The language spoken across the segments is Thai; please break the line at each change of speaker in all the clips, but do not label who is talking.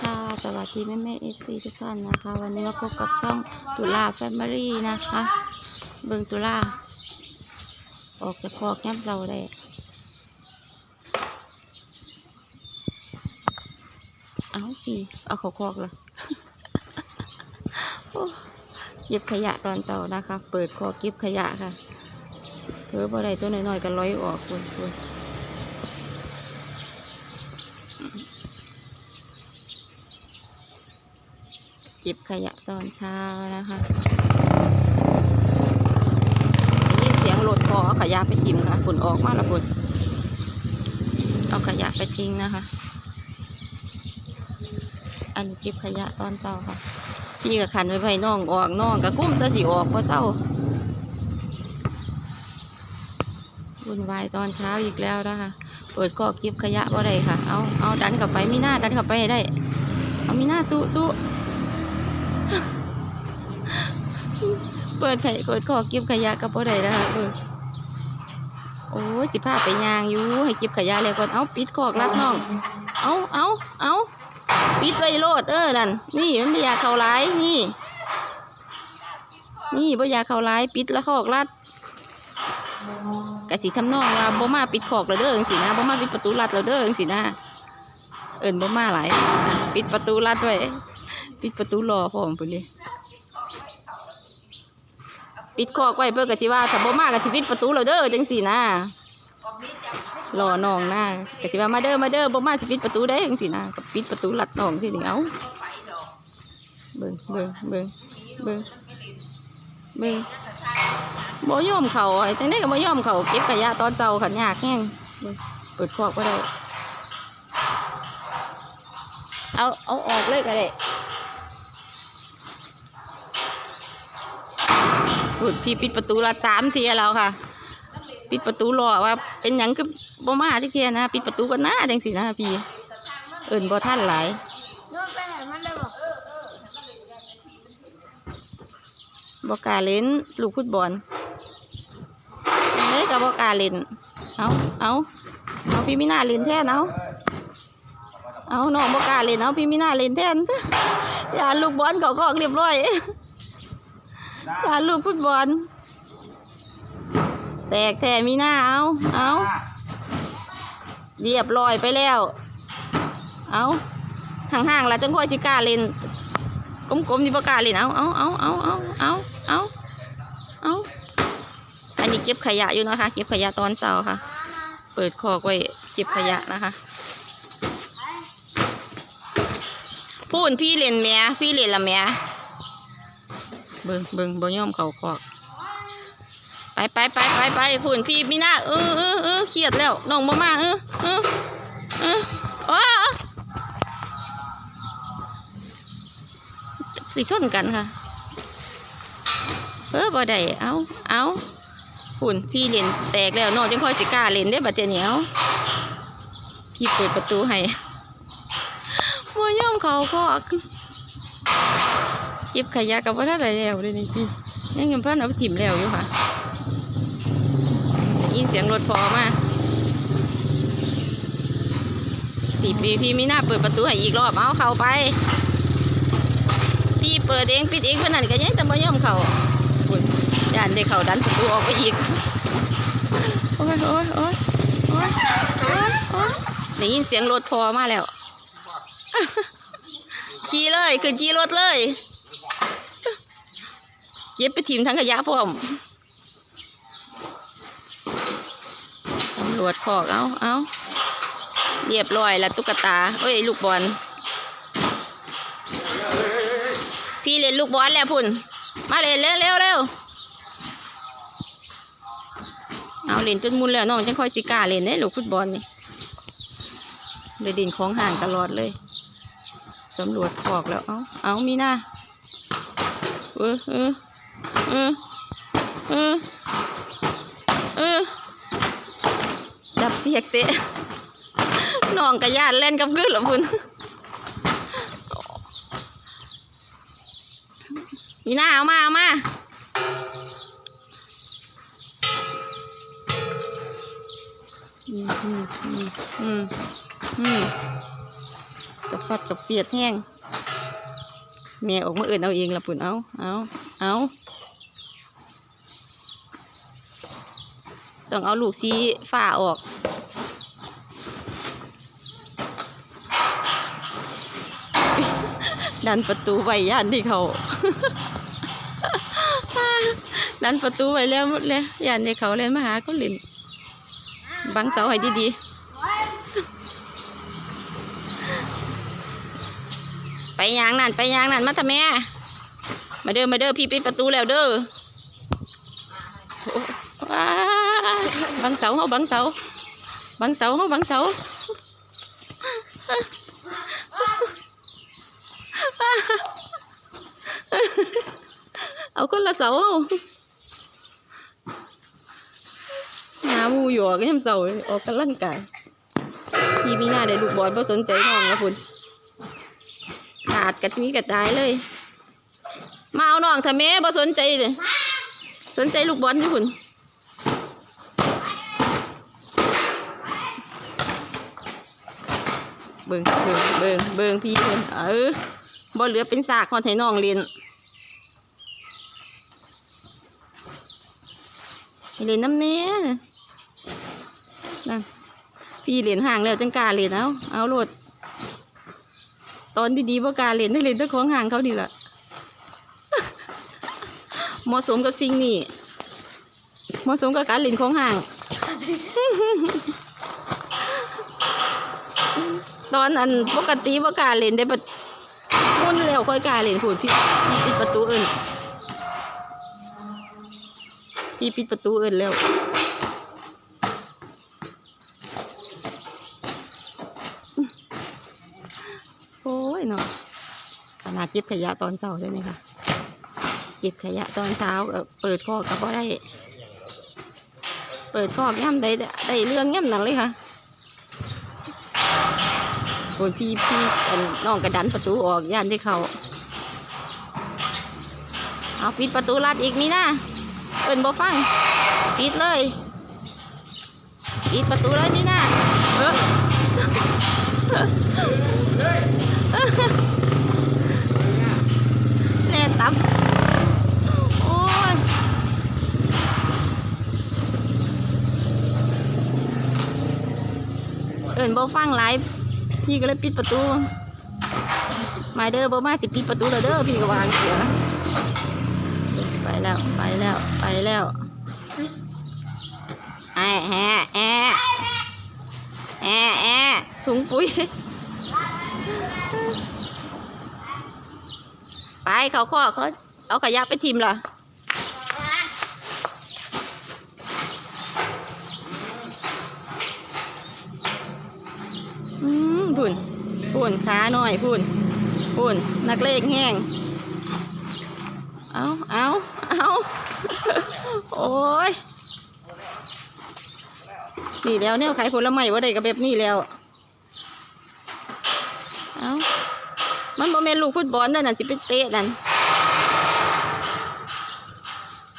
ค่ะ สวัสดีแม่แม่เอซีทุกท่านนะคะ วันนี้มาพบกับช่องตุลาแฟมิลี่นะคะ เบิงตุลา ออกจากคอกย้ำเราได้เอาสิเอาขาคอกเลยเก็บขยะตอนเช้านะคะ เปิดคอกเก็บขยะค่ะเธอบ่ได้ตัวน้อยๆก็ร้อยออกคุณคุณ ก็บขยะตอนเช้านะคะยินเสียงรถพอเอาขยะไปทิ้งค่ะฝนออกมาแล้วฝนเอาขยะไปทิ้งนะคะ อันนี้เก็บขยะตอนเช้าค่ะพี่กับขันไว้ไว้น้องออกน้องกับกุ้มตะสีออกเพราะเช้าวุ่นวายตอนเช้าอีกแล้วนะคะ เปิดกอกเก็บขยะว่าไรค่ะ เอาเอาดันกลับไปมีหน้าดันกลับไปได้ เอามีหน้าสู้สู้ เปิดไข่เปิดกอกเก็บขยะกับว่าไรนะคะเออโอ้ยสิพาไปยางอยู่ให้เก็บขยะเลยก่อนเอาปิดกอกรัดน้อง เอาเอาเอาปิดไว้โลดเออนั่นนี่มันไม่อยากเขาร้ายนี่ นี่บ่อยากเขาร้ายปิดแล้วคอกรัดกะสิทำนองว่าบ่มาปิดขอกแล้วเด้อจังสินะบ่มาปิดประตูรัดแล้วเด้อจังสินะเอิ้นบ่มาหลายปิดประตูรัดไว้ปิดประตูรอพร้อมพุ่นนี่ ปิดขอกไว้เพื่อกะสิว่าถ้าบ่มากะสิปิดประตูแล้วเด้อจังสินะรอน้องหน้ากะสิว่ามาเด้อมาเด้อบ่มาสิปิดประตูได้จังสินะก็ปิดประตูลัดน้องที่นี่เอาเบิ่งเบิ่งเบิ่งเบิ่งเบิ่งบ่ยอมเขาไอ้จังได๋ก็บ่ยอมเขาเก็บขยะตอนเช้าขันยากแฮงเบิ่งเปิดคอกบ่ได้ เอาเอาออกเลยก็ได้ พูดพี่ปิดประตูลัดสามเทียแล้วค่ะ ปิดประตูรอว่า เป็นหยังคือบ่มาที่เทียนะปิดประตูกันนะจังสินะพี่ เอิ่นบ่ท่านหลาย
บอก
บ่กาเล่นลูกฟุตบอลเฮ้ยก็บ่กาเล่นเอาเอาเอาพี่มีหน้าเล่นแทนเอาเอาน้องบ่กาเล่นเอาพี่มีหน้าเล่นแทนอย่าลูกบอลเขาก็ออกเรียบร้อย อย่าลูกฟุตบอล แตกแท้มีหน้าเอาเอาเรียบร้อยไปแล้ว เอาห่างๆแล้วจังค่อยสิก้าเล่นกลมๆที่ประกล้าเล่นเอาเอาเอาเอาเอาเอาเอาเอาอันนี้เก็บขยะอยู่นะคะ เก็บขยะตอนเช้าค่ะ เปิดคอกไว้เก็บขยะนะคะพูนพี่เล่นแม่พี่เล่นละแม่ บิ่งเบิ่งบ่ยอมเขาคอกไปไปไปไปไปพูนพี่มีหน้าเออเออเออเครียดแล้วน้องบ่มาเออเออเออโอ้สิชนกันค่ะเออบ่ได้เอาเอาหุ่นพี่เล่นแตกแล้วน้องจังค่อยสิกล้าเล่นได้บัดเดี๋ยวนี้เอาพี่เปิดประตูให้บ่ยอมเขาคอก เก็บขยะกับว่าถ้าได้แล้วเลยนี่พี่ยังยังเพิ่นเอาไปถิ่มแล้วอยู่ค่ะ ยินเสียงรถพอมาพี่พี่พี่ไมีหน้าเปิดประตูให้อีกรอบเอาเข้าไป พี่เปิดเองปิดเองเพื่อนนั่นก็ยังจะบ่ยอมเขาอุ๊ยย่านได้เขาดันประตูออกไปอีกโอ้ยโอ้ยโอ้ยโอ้ยโอ้ยโอ้ยได้ยินเสียงรถพอมาแล้วขี่เลยขึ้นขี่รถเลย เย็บไปทีมทั้งขยะพร้อมตำรวจขอกเอาเอาเรียบร้อยแล้วตุ๊กตา เอ้ย ลูกบอล พี่เล่นลูกบอลแล้วพุ่น มาเล่นเร็วเร็วเร็วเอาเล่นจนมุนแล้วน้องจังค่อยสิกาเล่นได้ลูกฟุตบอลนี่เลยดินของห่างตลอดเลยสำรวจขอกแล้ว เอาเอามีหน้าเออเออ ออเออเออดับเสียกเตะน้องกระยานเล่นกับกึ่งหรอพุ่นมีหน้าเอามาเอามาอืมอืมอืมอืมอืมกับฟัดกับเปียดแห้งแม่ออกมาเอื่นเอาเองละปุ่นเอาเอาเอา ต้องเอาลูกซีฝ้าออก ดันประตูไว้ย่านที่เขาดันประตูไว้แล้วเลยย่านที่เขาเลยมาหาก็เล่นบังเสาให้ดีๆ ไปยางนั่นไปยางนั่นมาทำแม่มาเด้อมาเด้อพี่ปิดประตูแล้วเด้อว้า บังเสาเฮาบังเสาบังเสาเฮาบังเสาเอาคนละเสาเอาหาหมูหยอกให้มันเสาออกกำลังกายพี่มีหน้าได้ลูกบอลบ่สนใจน้องนะพุ่นขาดกระทุ้ยกระจายเลยมาเอาน้องทำแม่บ่สนใจเลยสนใจลูกบอลอยู่พุ่น เบิ่งเบิ่งเบิ่งเบิ่งพี่เพิ่นเออบ่เหลือเป็นสากคอนให้น้องเรียนให้เล่นน้ำเนี้ยนั่นพี่เล่นห่างแล้วจังกล้าเล่นเอาเอาโหลด ตอนดีๆว่ากล้าเล่นได้เล่นแตัวของห่างเขาดีละเหมาะสมกับสิ่งนี้เหมาะสมกับการเล่นของห่าง ตอนอันปกติว่ากล้าเล่นได้ปะมุ่นแล้วค่อยกล้าเล่นพูดพี่พี่ปิดประตูเอินพี่ปิดประตูเอินแล้วโอ้ยเนาะขนาดเก็บขยะตอนเช้าเลยนะคะเก็บขยะตอนเช้าเปิดคอกก็บ่ได้ เปิดคอกย่ำได้ได้เรื่องย่ำหนังเลยค่ะ อ้ยพี่พี่นน้องกระดันประตูออกย่านที่เขาเอาปิดประตูลัดอีกนี่นะเปินบ่ฟังปิดเลยปิดประตูเลยนี่นะเออแล่ตับโอ้ยเอินบ่ฟังไลฟ์ พี่ก็เลยปิดประตูมาเด้อบ่มาสิปิดประตูแล้วเด้อพี่ก็วางเสือไปแล้วไปแล้วไปแล้วแอะแอะแอะแอะแอะถุงปุ๋ยไปเขาข้อเขาเอาขยะไปทิมเหรออืม พุ่นพุ่นขาหน่อยพุ่นพุ่นนักเลงแห้งเอาเอาเอาโอ้ยนี่แล้วเนี่ยขายผลไม้ว่าได้กับแบบนี้แล้วเอามันบ่แม่นลูกฟุตบอลนั่นน่ะสิไปเตะนั่น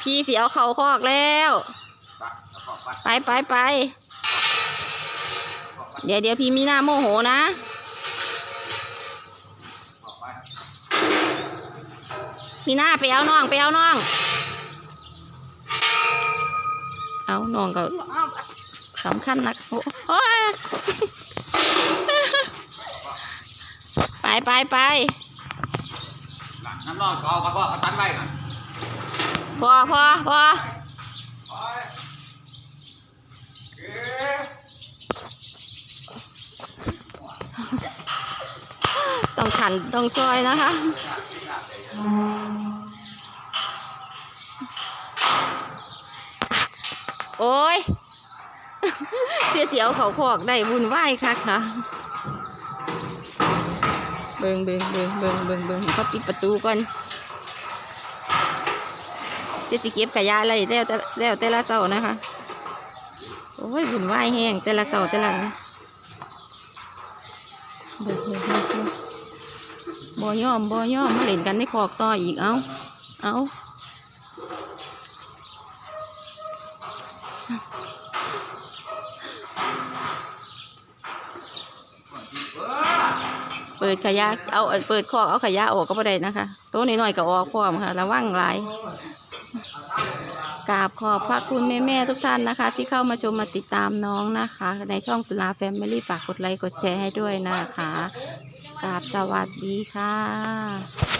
พี่สิเอาเขาคอกแล้ว ไปไปไป เดี๋ยวเดี๋ยวพี่มีหน้าโมโหนะพี่หน้าไปเอาน้องไปเอาน้อง เอาน้องก็สำคัญนักโอ้โอ้ยไปไปไป
น้ำร้อนก็เอามาก็เอาตันไว้ก่อน
พอพอพอ ต้องขันต้องซอยนะคะโอ้ยเสียเสียวเขาขอกได้บุญไหว้ค่ะค่ะเบิงเบิงเบิงเบิงเบิงเบิงเขาปิดประตูก่อนเดี๋ยวสิเก็บขยะอะไรแล้วแต่แล้วแต่ละเสานะคะ โอ้ยบุญไหว้แห้งแต่ละเสาแต่ละนะเบิงเบิงเบิง บิงบ่ยอมบ่ยอมมาเล่นกันในคอกต่ออีกเอาเอาเปิดขยะเอาเปิดคอกเอาขยะออกก็บ่ได้นะคะตัวน้อยๆก็ออกพร้อมค่ะระวังหลายกราบขอบพระคุณแม่ๆทุกท่านนะคะ ที่เข้ามาชมมาติดตามน้องนะคะ ในช่องตุลาแฟมิลี่ฝากกดไลค์กดแชร์ให้ด้วยนะคะ กราบสวัสดีค่ะ